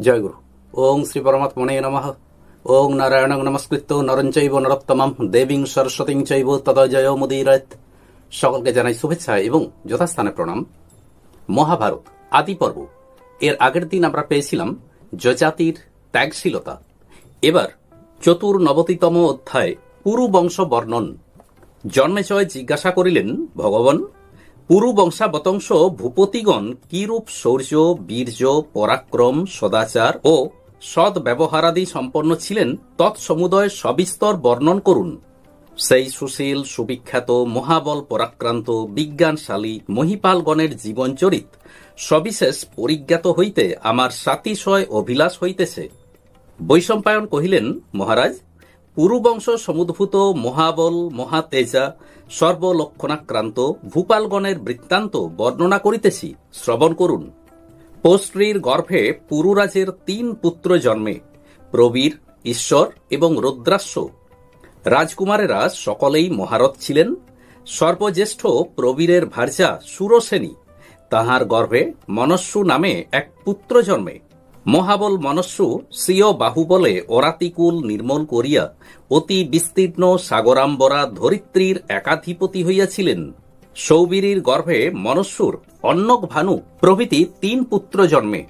জয়গুরু। ওং শ্রী পরমাত্মনে নমঃ। ওং নারায়ণ নমস্কৃত নরঞ্চৈব নরোত্তমম। দেবীং সরস্বতীং চৈব তদ জয় মুদিরত সকলকে জানাই শুভেচ্ছা এবং যথাস্থানে প্রণাম। মহাভারত, আদি পর্ব। এর আগের দিন আমরা পেয়েছিলাম যজাতির ত্যাগশীলতা। এবার চতুর্নবতিতম অধ্যায় পুরু বংশ বর্ণন জন্মেজয় জিজ্ঞাসা করিলেন, ভগবান পুরু বংশাবতংশ ভূপতিগণ কিরূপ শৌর্য, বীর্য, পরাক্রম, সদাচার ও সৎ ব্যবহারাদি সম্পন্ন ছিলেন, তৎসমুদয় সবিস্তর বর্ণন করুন। সেই সুশীল, সুবিখ্যাত, মহাবল পরাক্রান্ত, বিজ্ঞানশালী, মহিপালগণের জীবনচরিত সবিশেষ পরিজ্ঞাত হইতে আমার সাতিশয় অভিলাষ হইতেছে। বৈশম্পায়ন কহিলেন, মহারাজ পুরুবংশ সমুদ্ভূত মহাবল, মহাতেজা সর্বলক্ষণাক্রান্ত ভূপালগণের বৃত্তান্ত বর্ণনা করিতেছি শ্রবণ করুন। পৌষ্ট্রীর গর্ভে পুরুরাজের তিন পুত্র জন্মে প্রবীর ঈশ্বর এবং রুদ্রাস্য রাজকুমারেরা সকলেই মহারথ ছিলেন। সর্বজ্যেষ্ঠ প্রবীরের ভার্যা সুরসেনী তাহার গর্ভে মনস্যু নামে এক পুত্র জন্মে। মহাবল মনস্সু স্বীয় বাহুবলে অরাতিকুল নির্মল করিয়া অতি বিস্তীর্ণ সাগরাম্বরা ধরিত্রীর একাধিপতি হইয়াছিলেন। সৌবীরীর গর্ভে মনস্যুর অন্নক ভানু প্রভৃতি তিন পুত্র জন্মে।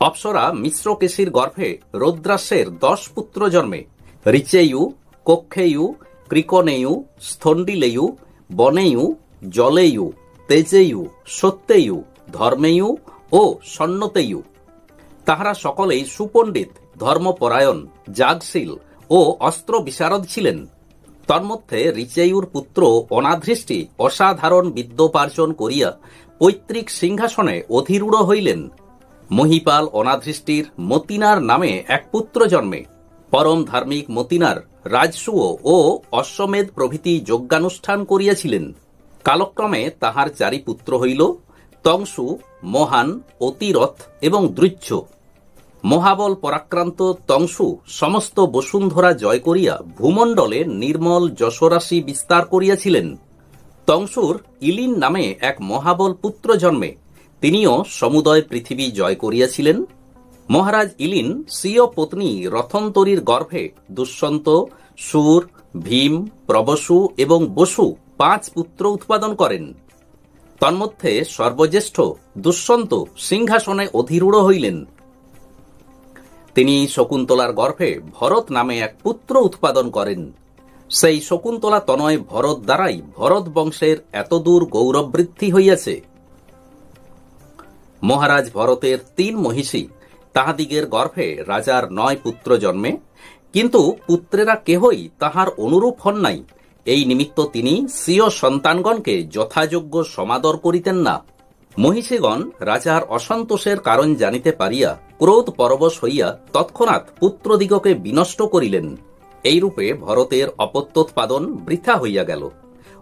অপ্সরা মিশ্রকেশীর গর্ভে রৌদ্রাস্যের দশ পুত্র জন্মে। রিচেয়ু কক্ষেয়ু ক্রিকনেয়ু স্থণ্ডিলেয়ু, বনেয়ু, জলেয়ু, তেজেয়ু, সত্যেয়ু, ধর্মেয়ু ও সন্নতেয়ু তাহারা সকলেই সুপণ্ডিত, ধর্মপরায়ণ, যাগশীল ও অস্ত্র বিশারদ ছিলেন। তন্মধ্যে রিচেয়ুর পুত্র অনাধৃষ্টি অসাধারণ বিদ্যোপার্জন করিয়া পৈতৃক সিংহাসনে অধিরূঢ় হইলেন। মহিপাল অনাধৃষ্টির মতিনার নামে এক পুত্র জন্মে। পরম ধার্মিক মতিনার রাজসুয় ও অশ্বমেধ প্রভৃতি যজ্ঞানুষ্ঠান করিয়াছিলেন। কালক্রমে তাহার চারি পুত্র হইল তংসু, মহান, অতিরথ এবং দৃচ্ছ। মহাবল পরাক্রান্ত তংসু সমস্ত বসুন্ধরা জয় করিয়া ভূমণ্ডলে নির্মল যশরাশি বিস্তার করিয়াছিলেন। তংসুর ইলিন নামে এক মহাবল পুত্র জন্মে। তিনিও সমুদয় পৃথিবী জয় করিয়াছিলেন। মহারাজ ইলিন স্বীয় পত্নী রথন্তরীর গর্ভে দুষ্যন্ত, সুর, ভীম, প্রবসু এবং বসু পাঁচ পুত্র উৎপাদন করেন। তন্মধ্যে সর্বজ্যেষ্ঠ দুষ্যন্ত সিংহাসনে অধিরূঢ় হইলেন। তিনি শকুন্তলার গর্ভে ভরত নামে এক পুত্র উৎপাদন করেন। সেই শকুন্তলা তনয় ভরত দ্বারাই ভরত বংশের এতদূর গৌরববৃদ্ধি হইয়াছে। মহারাজ ভরতের তিন মহিষী তাহাদিগের গর্ভে রাজার নয় পুত্র জন্মে, কিন্তু পুত্রেরা কেহই তাহার অনুরূপ হন নাই। এই নিমিত্ত তিনি স্বীয় সন্তানগণকে যথাযোগ্য সমাদর করিতেন না। মহিষীগণ রাজার অসন্তোষের কারণ জানিতে পারিয়া ক্রোধ পরবশ হইয়া তৎক্ষণাৎ পুত্রদিগকে বিনষ্ট করিলেন। এইরূপে ভরতের অপত্যোৎপাদন বৃথা হইয়া গেল।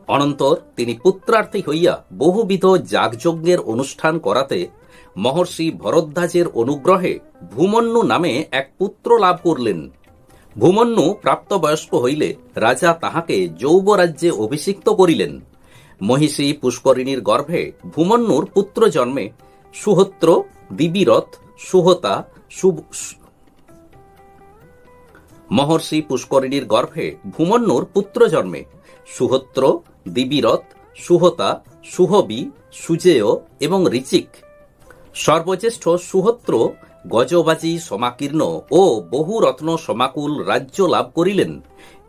অনন্তর তিনি পুত্রার্থী হইয়া বহুবিধ যাগযজ্ঞের অনুষ্ঠান করাতে মহর্ষি ভরদ্বাজের অনুগ্রহে ভূমন্যু নামে এক পুত্র লাভ করলেন। ভূমন্যু প্রাপ্তবয়স্ক হইলে রাজা তাহাকে যৌবরাজ্যে অভিষিক্ত করিলেন। মহিষী পুষ্করিণীর গর্ভে ভূমন্যুর পুত্র জন্মে। সুহত্র, দিবিরথ, সুহতা মহর্ষি পুষ্করিণীর গর্ভে ভূমন্যুর পুত্র জন্মে। সুহত্র, দিবিরথ, সুহতা, সুহবি, সুজেয় এবং ঋচিক। সর্বজ্যেষ্ঠ সুহত্র গজবাজি সমাকীর্ণ ও বহু রত্ন সমাকুল রাজ্য লাভ করিলেন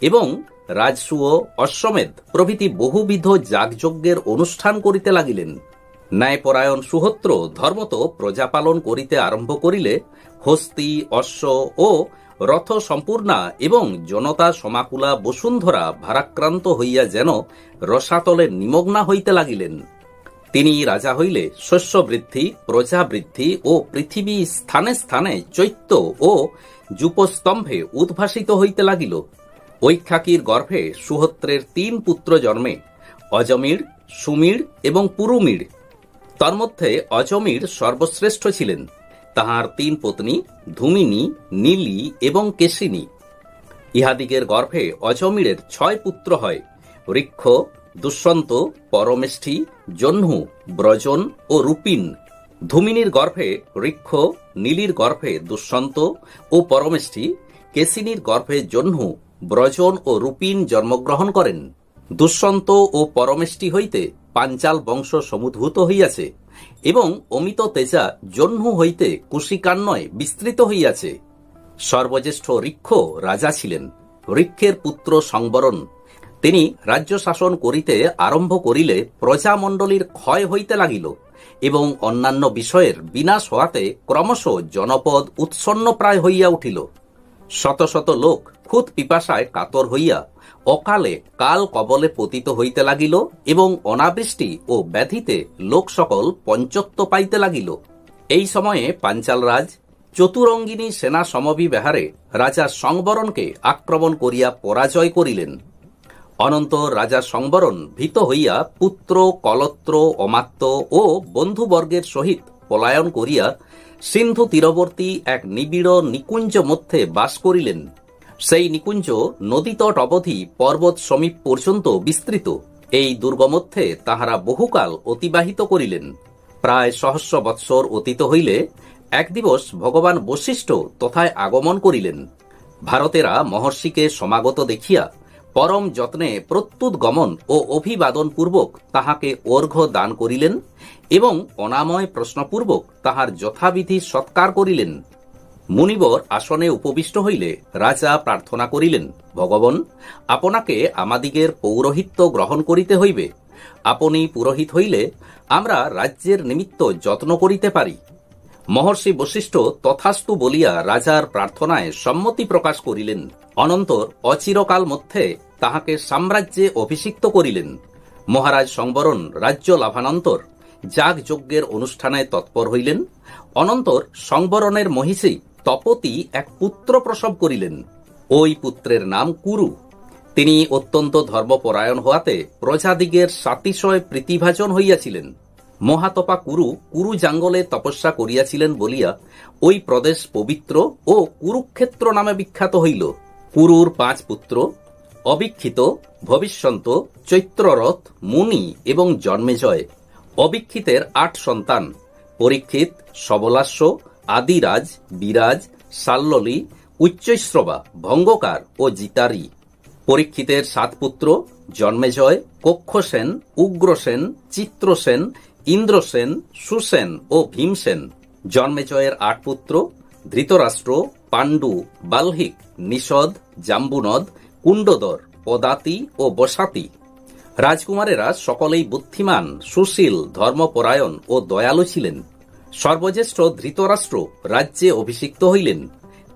এবং রাজসুয় অশ্বমেধ প্রভৃতি বহুবিধ যাগযজ্ঞের অনুষ্ঠান করিতে লাগিলেন। ন্যায়পরায়ণ সুহত্র ধর্মত প্রজাপালন করিতে আরম্ভ করিলে হস্তি, অশ্ব ও রথ সম্পূর্ণা এবং জনতা সমাকুলা বসুন্ধরা ভারাক্রান্ত হইয়া যেন রসাতলে নিমগ্না হইতে লাগিলেন। তিনি রাজা হইলে শস্য বৃদ্ধি প্রজা বৃদ্ধি ও পৃথিবী স্থানে স্থানে চৈত্য ও যুপস্তম্ভে উদ্ভাসিত হইতে লাগিল। ঐক্ষাকির গর্ভে সুহত্রের তিন পুত্র জন্মে, অজমির, সুমির এবং পুরুমির। তন্মধ্যে অজমির সর্বশ্রেষ্ঠ ছিলেন। তাহার তিন পত্নী, ধুমিনী, নীলি এবং কেশিনী। ইহাদিগের গর্ভে অজমিরের ছয় পুত্র হয়, ঋক্ষ, দুষ্যন্ত, পরমেষ্ঠি, জহ্নু, ব্রজন ও রূপিন ধুমিনীর গর্ভে ঋক্ষ, নীলির গর্ভে দুষ্যন্ত ও পরমেষ্ঠি কেসিনীর গর্ভে জহ্নু ব্রজন ও রূপিন জন্মগ্রহণ করেন। দুষ্যন্ত ও পরমেষ্টি হইতে পাঞ্চাল বংশ সমুদ্ভূত হইয়াছে এবং অমিত তেজা জহ্নু হইতে কুশিকান্নয় বিস্তৃত হইয়াছে। সর্বজ্যেষ্ঠ ঋক্ষ রাজা ছিলেন। ঋক্ষের পুত্র সংবরণ। তিনি রাজ্য শাসন করিতে আরম্ভ করিলে প্রজামণ্ডলীর ক্ষয় হইতে লাগিল এবং অন্যান্য বিষয়ের বিনাশ হওয়াতে ক্রমশ জনপদ উৎসন্ন প্রায় হইয়া উঠিল। শত শত লোক খুদ পিপাসায় কাতর হইয়া অকালে কাল কবলে পতিত হইতে লাগিল এবং অনাবৃষ্টি ও ব্যাধিতে লোক সকল পঞ্চত্ব পাইতে লাগিল। এই সময়ে পাঞ্চালরাজ চতুরঙ্গিনী সেনা সমবিবেহারে রাজা সংবরণকে আক্রমণ করিয়া পরাজয় করিলেন। অনন্তর রাজা সংবরণ ভীত হইয়া পুত্র, কলত্র, অমাত্য ও বন্ধুবর্গের সহিত পলায়ন করিয়া সিন্ধু তীরবর্তী এক নিবিড় নিকুঞ্জ মধ্যে বাস করিলেন। সেই নিকুঞ্জ নদীতট অবধি পর্বত সমীপ পর্যন্ত বিস্তৃত। এই দুর্গমধ্যে তাহারা বহুকাল অতিবাহিত করিলেন। প্রায় সহস্র বৎসর অতীত হইলে এক দিবস ভগবান বশিষ্ঠ তথায় আগমন করিলেন। ভারতেরা মহর্ষিকে সমাগত দেখিয়া পরম যত্নে প্রত্যুত গমন ও অভিবাদন পূর্বক তাহাকে অর্ঘ্য দান করিলেন এবং অনাময় প্রশ্নপূর্বক তাহার যথাবিধি সৎকার করিলেন। মুনিবর আসনে উপবিষ্ট হইলে রাজা প্রার্থনা করিলেন, ভগবান, আপনাকে আমাদিগের পৌরোহিত্য গ্রহণ করিতে হইবে। আপনি পুরোহিত হইলে আমরা রাজ্যের নিমিত্ত যত্ন করিতে পারি। মহর্ষি বশিষ্ঠ তথাস্তু বলিয়া রাজার প্রার্থনায় সম্মতি প্রকাশ করিলেন। অনন্তর অচিরকাল মধ্যে তাহাকে সাম্রাজ্যে অভিষিক্ত করিলেন। মহারাজ সংবরণ রাজ্য লাভানন্তর যাগ যজ্ঞের অনুষ্ঠানে তৎপর হইলেন। অনন্তর সংবরণের মহিষী তপতি এক পুত্র প্রসব করিলেন। ওই পুত্রের নাম কুরু। তিনি অত্যন্ত ধর্মপরায়ণ হওয়াতে প্রজাদিগের সাতিশয় প্রীতিভাজন হইয়াছিলেন। মহাতপা কুরু কুরু জাঙ্গলে তপস্যা করিয়াছিলেন বলিয়া ওই প্রদেশ পবিত্র ও কুরুক্ষেত্র নামে বিখ্যাত হইল। কুরুর পাঁচ পুত্র, অবিক্ষিত, ভবিষ্যন্ত, চৈত্ররথ, মুনি এবং জন্মেজয়। অবিক্ষিতের আট সন্তান, পরীক্ষিত, সবলাস্য, আদিরাজ, বিরাজ, সাল্ললি, উচ্চৈশ্রবা, ভঙ্গকার ও জিতারি। পরীক্ষিতের সাত পুত্র, জন্মেজয়, কক্ষসেন, উগ্রসেন, চিত্রসেন ইন্দ্রসেন, সুসেন ও ভীমসেন। জন্মেজয়ের আট পুত্র, ধৃতরাষ্ট্র, পাণ্ডু, বাল্হিক, নিষদ, জাম্বুনদ, কুণ্ডদর, পদাতি ও বসাতি। রাজকুমারেরা সকলেই বুদ্ধিমান, সুশীল, ধর্মপরায়ণ ও দয়ালু ছিলেন। সর্বজ্যেষ্ঠ ধৃতরাষ্ট্র রাজ্যে অভিষিক্ত হইলেন।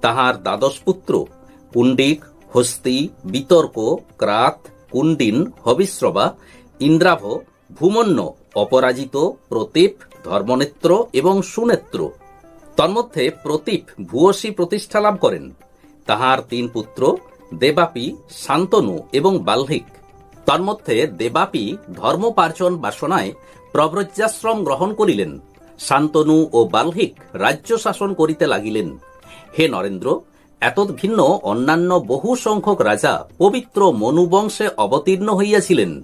তাহার দ্বাদশ পুত্র, পুণ্ডিক, হস্তি, বিতর্ক, ক্রাত, কুণ্ডিন হবিশ্রবা ইন্দ্রাভ ভূমন্য, অপরাজিত, প্রতীপ, ধর্মনেত্র এবং সুনেত্র। তন্মধ্যে প্রতীপ ভূয়সী প্রতিষ্ঠা লাভ করেন। তাহার তিন পুত্র, দেবাপী, শান্তনু এবং বাল্হিক। তন্মধ্যে দেবাপী ধর্মপার্জন বাসনায় প্রব্রজ্যাশ্রম গ্রহণ করিলেন। শান্তনু ও বাল্হিক রাজ্য শাসন করিতে লাগিলেন। হে নরেন্দ্র, এতদ ভিন্ন অন্যান্য বহু সংখ্যক রাজা পবিত্র মনুবংশে অবতীর্ণ হইয়াছিলেন।